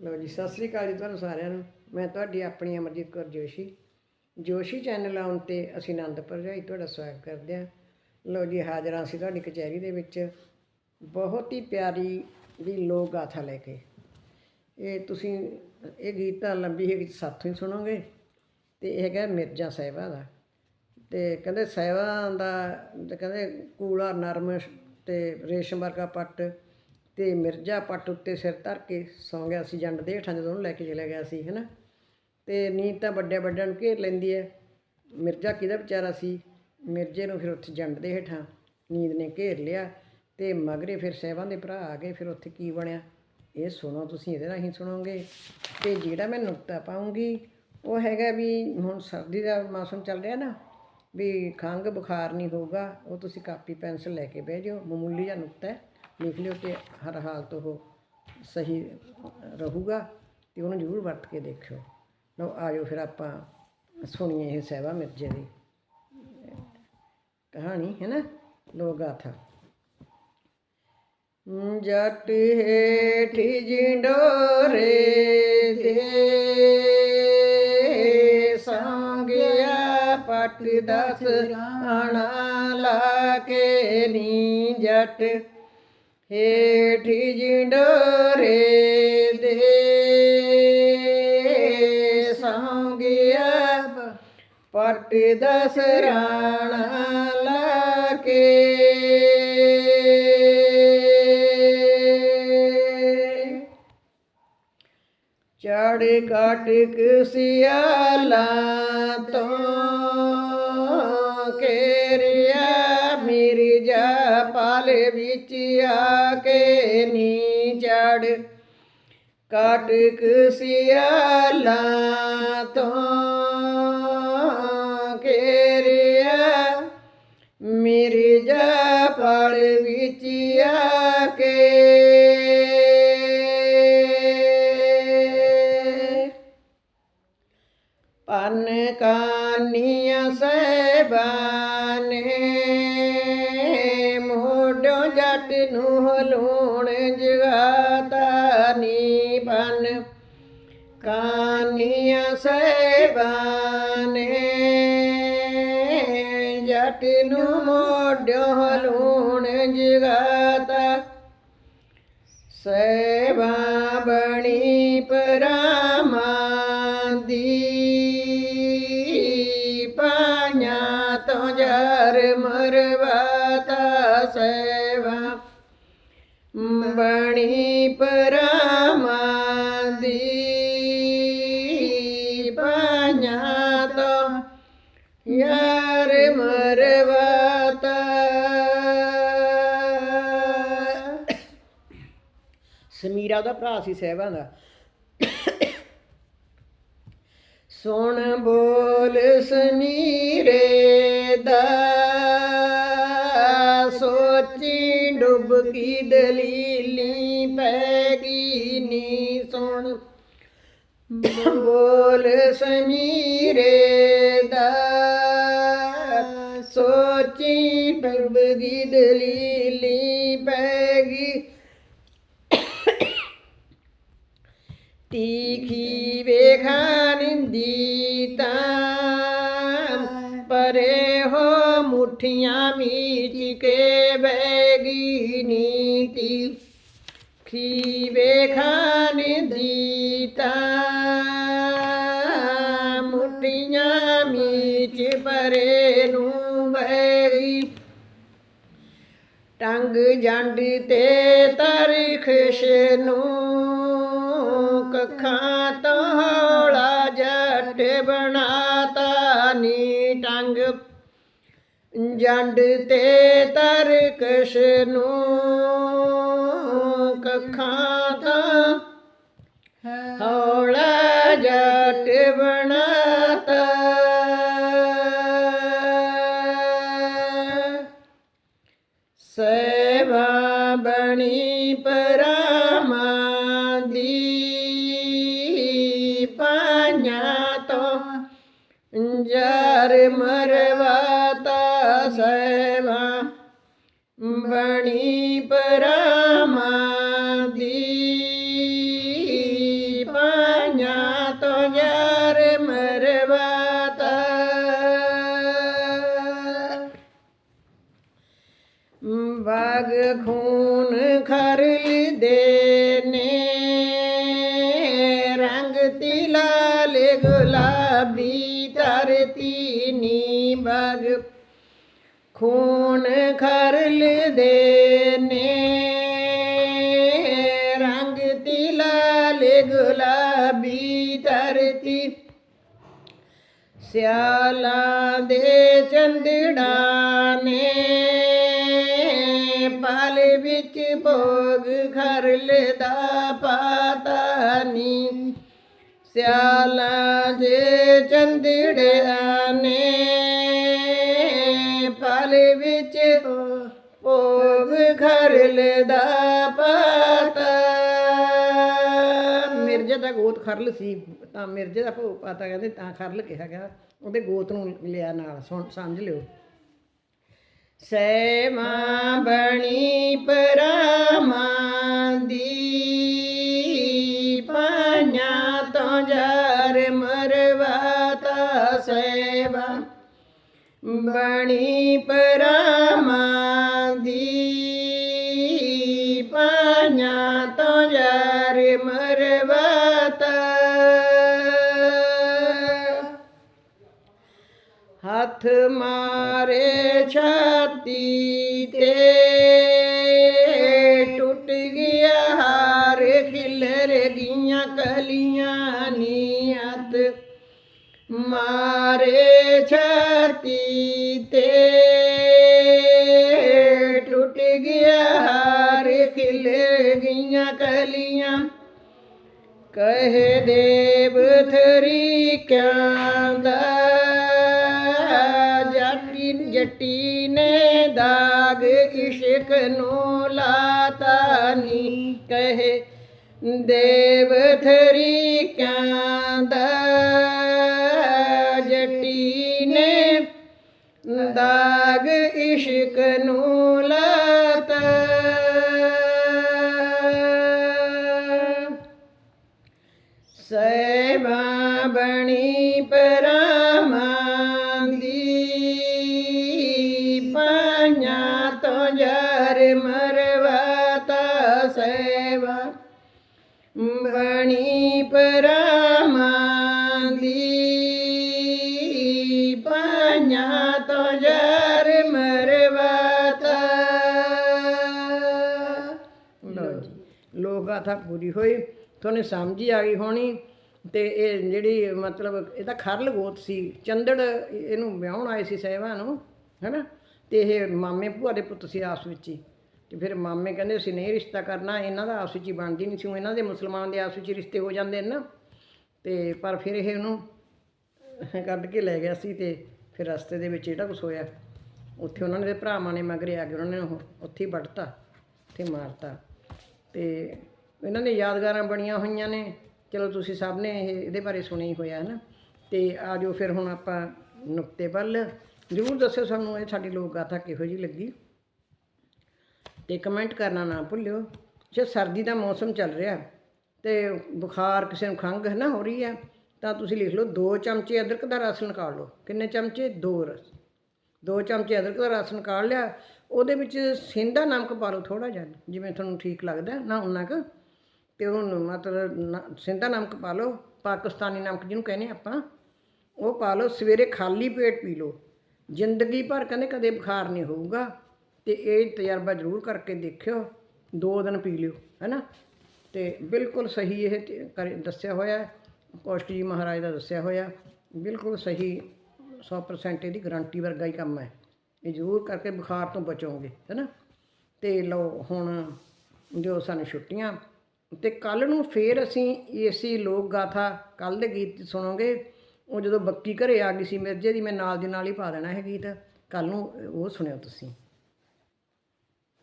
ਲਓ ਜੀ, ਸਤਿ ਸ੍ਰੀ ਅਕਾਲ ਜੀ ਤੁਹਾਨੂੰ ਸਾਰਿਆਂ ਨੂੰ। ਮੈਂ ਤੁਹਾਡੀ ਆਪਣੀ ਅਮਰਜੀਤ ਕੌਰ ਜੋਸ਼ੀ। ਜੋਸ਼ੀ ਚੈਨਲ ਆਉਣ ਤੇ ਅਸੀਂ ਆਨੰਦ ਭਰਜਾਈ ਤੁਹਾਡਾ ਸਵਾਗਤ ਕਰਦੇ ਹਾਂ। ਲਓ ਜੀ, ਹਾਜ਼ਰਾਂ ਅਸੀਂ ਤੁਹਾਡੀ ਕਚਹਿਰੀ ਦੇ ਵਿੱਚ। ਬਹੁਤ ਹੀ ਪਿਆਰੀ ਦੀ ਲੋਕ ਗਾਥਾ ਲੈ ਕੇ। ਇਹ ਤੁਸੀਂ, ਇਹ ਗੀਤ ਤਾਂ ਲੰਬੀ ਹੈ ਕਿ ਸਾਥੋਂ ਹੀ ਸੁਣੋਗੇ। ਤੇ ਇਹ ਹੈਗਾ ਮਿਰਜ਼ਾ ਸਾਹਿਬਾ ਦਾ। ਤੇ ਕਹਿੰਦੇ, ਸਾਹਿਬਾਂ ਦਾ ਕਹਿੰਦੇ ਕੂਲਾ ਨਰਮ ਤੇ ਰੇਸ਼ਮ ਵਰਗਾ ਪੱਟ ਤੇ ਮਿਰਜ਼ਾ ਪੱਟ ਉੱਤੇ ਸਿਰ ਧਰ ਕੇ ਸੌਂ ਗਿਆ ਸੀ, ਜੰਡ ਦੇ ਹੇਠਾਂ ਜਦੋਂ ਉਹਨੂੰ ਲੈ ਕੇ ਚਲਾ ਗਿਆ ਸੀ, ਹੈਨਾ? ਤੇ ਨੀਂਦ ਤਾਂ ਵੱਡੇ ਵੱਡਿਆਂ ਨੂੰ ਘੇਰ ਲੈਂਦੀ ਹੈ ਮਿਰਜ਼ਾ ਕਿਹਦਾ ਵਿਚਾਰਾ ਸੀ? ਮਿਰਜ਼ੇ ਨੂੰ ਫਿਰ ਉੱਥੇ ਜੰਡ ਦੇ ਹੇਠਾਂ ਨੀਂਦ ਨੇ ਘੇਰ ਲਿਆ ਤੇ ਮਗਰੇ ਫਿਰ ਸਾਹਿਬਾਂ ਦੇ ਭਰਾ ਆ ਗਏ, ਫਿਰ ਉੱਥੇ ਕੀ ਬਣਿਆ? ਇਹ ਸੁਣੋ, ਤੁਸੀਂ ਇਹਦੇ ਰਾਹੀਂ ਸੁਣੋਗੇ। ਤੇ ਜਿਹੜਾ ਮੈਂ ਨੁਕਤਾ ਪਾਉਂਗੀ, ਉਹ ਹੈਗਾ ਵੀ ਹੁਣ ਸਰਦੀ ਦਾ ਮੌਸਮ ਚੱਲ ਰਿਹਾ ਨਾ, ਵੀ ਖੰਘ ਬੁਖਾਰ ਨਹੀਂ ਹੋਊਗਾ, ਉਹ ਤੁਸੀਂ ਕਾਪੀ, ਪੈਨਸਲ ਲੈ ਕੇ ਬਹਿ ਜਾਓ, ਮਾਮੂਲੀ ਜਿਹਾ ਨੁਕਤਾ ਹੈ ਦੇਖ ਲਿਓ ਕਿ ਹਰ ਹਾਲਤ ਉਹ ਸਹੀ ਰਹੂਗਾ ਤੇ ਉਹਨੂੰ ਜ਼ਰੂਰ ਵਰਤ ਕੇ ਦੇਖਿਓ। ਲਓ, ਆਜੋ ਫਿਰ ਆਪਾਂ ਸੁਣੀਏ ਇਹ ਸਹਿਬਾ ਮਿਰਜ਼ੇ ਦੀ ਕਹਾਣੀ, ਹੈ ਨਾ? ਲੋਕ ਗਾਥਾ। ਜੱਟ ਹੇਠ ਜਿੰਡੋਰੇ ਦੇ ਸੰਗਿਆ ਪੱਟ ਦਸ ਆਣਾ ਲਾ ਕੇ ਨੀ ਜੱਟ। ਹੇਠ ਜਿੰਡੋਰੇ ਦੇ ਸੰਗਿਆ ਪੱਟ ਦਸ ਰਾਣਾ ਲਾ ਕੇ ਚੜ ਕਾਟਕ ਸਿਆਲਾਂ ਵਿੱਚ ਆ ਕੇ ਨੀ ਚੜ। ਕਾਟਕ ਸਿਆਲਾਂ ਤੋਂ ਕੇਰਿਆ ਮਿਰਜਾ ਪਾਲ ਵਿੱਚ ਆ ਜੱਟ ਨੂੰ ਹਲੂਣ ਜਗਾਤਾ ਨੀ ਪਨ ਕਾਨੀਆਂ ਸਹਿਬਾਨੇ, ਜੱਟ ਨੂੰ ਮੋਢੋਂ ਹਲੂਣ ਜਗਾਤਾ। ਸੇਵਾ ਬਣੀ ਪਰਾਮਾਂ ਦੀ ਸਮੀਰਾ ਦਾ ਭਰਾ ਸੀ ਸਹਿਬਾਂ ਦਾ। ਸੁਣ ਬੋਲ ਸਮੀਰੇ ਦਾ, ਸੋਚੀ ਡੁੱਬਕੀ ਦਲੀਲੀ ਪੈ ਗਈ ਨੀ ਸੁਣ। ਬੋਲ ਸਮੀਰੇ ਦਾ, ਸੋਚੀ ਡੁੱਬਕੀ ਦਲੀਲੀ ਪੈ ਗਈ ਤੀਖੀ ਵੇਖਾਨ ਦੀ ਤਾਂ ਪਰੇ ਹੋ ਮੁਠੀਆਂ ਮੀਚ ਕੇ ਬੈਗੀ ਨੀਤੀ ਖੀ ਵੇਖਾਨ ਦੀ ਤਾਂ ਮੁਠੀਆਂ ਮੀਚ ਪਰੇ ਨੂੰ ਬੈਗੀ ਟੰਗ ਜੰਡ ਤੇ ਤਰਖਸ਼ ਨੂੰ ਕੱਖਾਂ ਤੋਂ ਹੌਲਾ ਜੱਟ ਬਣਾਤਾ ਨੀ ਟੰਗ ਜੰਡ ਤੇ ਤਰਕਸ਼ ਨੂੰ ਕੱਖਾਂ ਤੋਂ ਹੌਲਾ ਜੱਟ ਬਣਾਤਾ ਮਰਵਾਤਾ ਸੈਵਾ ਬਣੀ ਪਰਮਾ ਦੀ। ਪਾਣਾ ਤੋ ਯਾਰ ਮਰਵਾਤਾ। ਬਾਗ ਖੂਨ ਖਰਲ ਦੇ ਗੁਲਾਬੀ ਧਰਤੀ। ਸਿਆਲਾਂ ਦੇ ਚੰਦੜਾ ਨੇ ਪਲ ਵਿੱਚ ਭੋਗ ਖਰਲ ਦਾ ਪਾਤਾ ਨੀ ਸਿਆਲਾਂ ਦੇ ਚੰਦੜਿਆ ਖਰਲ ਸੀ, ਤਾਂ ਮਿਰਜ਼ੇ ਦਾ ਭੋਗ ਪਾਤਾ ਕਹਿੰਦੇ ਤਾਂ ਖਰਲ ਕਿਹਾ ਗਿਆ, ਉਹਦੇ ਗੋਤ ਨੂੰ ਲਿਆ ਨਾਲ, ਸੁਣ, ਸਮਝ ਲਿਓ। ਸੈ ਮਾਂ ਬਣੀ ਪਰਾਮਾਂ ਦੀ ਪਾ ညာ ਤੋਂ ਜਰ ਮਰਵਾਤਾ ਸੇਵਾ ਬਣੀ ਪਰਾਮਾਂ ਤੇ ਟੁੱਟ ਗਿਆ ਹਾਰ, ਖਿਲਰ ਗਈਆਂ ਕਲੀਆਂ ਨੀ ਹੱਥ ਮਾਰੇ ਛਾਤੀ ਤੇ ਟੁੱਟ ਗਿਆ ਹਾਰ, ਖਿਲਰ ਗਈਆਂ ਕਲੀਆਂ। ਕਹੇ ਦੇਵ ਥਰੀਕਿਆਂ ਦਾ ਜੱਟੀ ਨੇ ਦਾਗ ਇਸ਼ਕ ਨੂੰ ਲਾਤਾ ਨੀ ਕਹੇ ਦੇਵਥਰੀ ਥਰੀਕਿਆਂ ਦਾ ਨੇ ਦਾਗ ਇਸ਼ਕ ਨੂੰ ਕਥਾ ਪੂਰੀ ਹੋਈ, ਤੁਹਾਨੂੰ ਸਮਝ ਹੀ ਆ ਗਈ ਹੋਣੀ ਤੇ ਇਹ ਜਿਹੜੀ ਮਤਲਬ ਇਹਦਾ ਖਰਲ ਗੋਤ ਸੀ, ਚੰਦੜ ਇਹਨੂੰ ਵਿਆਹਣ ਆਏ ਸੀ ਸਹਿਬਾ ਨੂੰ, ਹੈਨਾ? ਤੇ ਇਹ ਮਾਮੇ ਭੂਆ ਦੇ ਪੁੱਤ ਸੀ ਆਪਸ ਵਿੱਚ ਹੀ। ਤੇ ਫਿਰ ਮਾਮੇ ਕਹਿੰਦੇ ਅਸੀਂ ਨਹੀਂ ਰਿਸ਼ਤਾ ਕਰਨਾ, ਇਹਨਾਂ ਦਾ ਆਪਸ ਵਿੱਚ ਹੀ ਬਣਦੀ ਨਹੀਂ ਸੀ, ਉਹ ਇਹਨਾਂ ਦੇ ਮੁਸਲਮਾਨ ਦੇ ਆਪਸ ਵਿੱਚ ਹੀ ਰਿਸ਼ਤੇ ਹੋ ਜਾਂਦੇ ਨੇ ਨਾ। ਤੇ ਪਰ ਫਿਰ ਇਹ ਉਹਨੂੰ ਕੱਢ ਕੇ ਲੈ ਗਿਆ ਸੀ ਤੇ ਫਿਰ ਰਸਤੇ ਦੇ ਵਿੱਚ ਜਿਹੜਾ ਕੁਛ ਹੋਇਆ, ਉੱਥੇ ਉਹਨਾਂ ਨੇ ਭਰਾਵਾਂ ਨੇ ਮਗਰੇ ਆ ਕੇ ਉਹਨਾਂ ਨੇ ਉਹ ਉੱਥੇ ਹੀ ਵੱਢਤਾ, ਉੱਥੇ ਮਾਰਤਾ। ਤੇ ਇਹਨਾਂ ਨੇ ਯਾਦਗਾਰਾਂ ਬਣੀਆਂ ਹੋਈਆਂ ਨੇ। ਚਲੋ ਤੁਸੀਂ ਸਭ ਨੇ ਇਹ ਇਹਦੇ ਬਾਰੇ ਸੁਣਿਆ ਹੀ ਹੋਇਆ ਹੈ ਨਾ। ਤੇ ਆ ਜੋ ਫਿਰ ਹੁਣ ਆਪਾਂ ਨੁਕਤੇ ਵੱਲ। ਜ਼ਰੂਰ ਦੱਸਿਓ ਸਾਨੂੰ ਇਹ ਸਾਡੀ ਲੋਕ ਗਾਥਾ ਕਿਹੋ ਜਿਹੀ ਲੱਗੀ। ਤੇ ਕਮੈਂਟ ਕਰਨਾ ਨਾ ਭੁੱਲਿਓ। ਜੇ ਸਰਦੀ ਦਾ ਮੌਸਮ ਚੱਲ ਰਿਹਾ ਤੇ ਬੁਖਾਰ ਕਿਸੇ ਨੂੰ ਖੰਘ ਹੈ ਨਾ ਹੋ ਰਹੀ ਹੈ, ਤਾਂ ਤੁਸੀਂ ਲਿਖ ਲਓ 2 ਚਮਚੇ ਅਦਰਕ ਦਾ ਰਸ ਨਿਕਾਲ ਲਓ। ਕਿੰਨੇ ਚਮਚੇ? 2 ਰਸ। 2 ਚਮਚੇ ਅਦਰਕ ਦਾ ਰਸ ਨਿਕਾਲ ਲਿਆ। ਉਹਦੇ ਵਿੱਚ ਸਿੰਧਾ ਨਮਕ ਪਾ ਲਓ ਥੋੜਾ ਜਿਹਾ, ਜਿਵੇਂ ਤੁਹਾਨੂੰ ਠੀਕ ਲੱਗਦਾ ਨਾ ਉਨਾ ਕੁ। ਤੇ ਉਹਨੂੰ ਮਤਲਬ ਨ- ਸਿੰਧਾ ਨਮਕ ਪਾ ਲਓ, ਪਾਕਿਸਤਾਨੀ ਨਮਕ ਜਿਹਨੂੰ ਕਹਿੰਦੇ ਆਪਾਂ, ਉਹ ਪਾ ਲਓ, ਸਵੇਰੇ ਖਾਲੀ ਪੇਟ ਪੀ ਲਓ। ਜ਼ਿੰਦਗੀ ਭਰ ਕਹਿੰਦੇ ਕਦੇ ਬੁਖਾਰ ਨਹੀਂ ਹੋਊਗਾ, ਤੇ ਇਹ ਤਜਰਬਾ ਜ਼ਰੂਰ ਕਰਕੇ ਦੇਖਿਓ, ਦੋ ਦਿਨ ਪੀ ਲਿਓ, ਹੈਨਾ? ਤੇ ਬਿਲਕੁਲ ਸਹੀ ਇਹ ਕਰ- ਦੱਸਿਆ ਹੋਇਆ ਹੈ ਕੌਸ਼ਕ ਜੀ ਮਹਾਰਾਜ ਦਾ ਦੱਸਿਆ ਹੋਇਆ ਬਿਲਕੁਲ ਸਹੀ 100% ਇਹਦੀ ਗਾਰੰਟੀ ਵਰਗਾ ਹੀ ਕੰਮ ਹੈ। ਇਹ ਜ਼ਰੂਰ ਕਰਕੇ ਬੁਖਾਰ ਤੋਂ ਬਚੋਗੇ, ਹੈਨਾ? ਤੇ ਲਓ, ਹੁਣ ਜੋ ਸਾਨੂੰ ਛੁੱਟੀਆਂ ਤੇ ਕੱਲ ਨੂੰ ਫੇਰ ਅਸੀਂ ਏਸੀ ਲੋਕ ਗਾਥਾ ਕੱਲ ਦੇ ਗੀਤ ਸੁਣੋਗੇ, ਉਹ ਜਦੋਂ ਬੱਕੀ ਘਰੇ ਆ ਗਈ ਸੀ ਮਿਰਜੇ ਦੀ, ਮੈਂ ਨਾਲ ਦੀ ਨਾਲ ਹੀ ਪਾ ਦੇਣਾ ਇਹ ਗੀਤ। ਕੱਲ ਨੂੰ ਉਹ ਸੁਣਿਓ ਤੁਸੀਂ।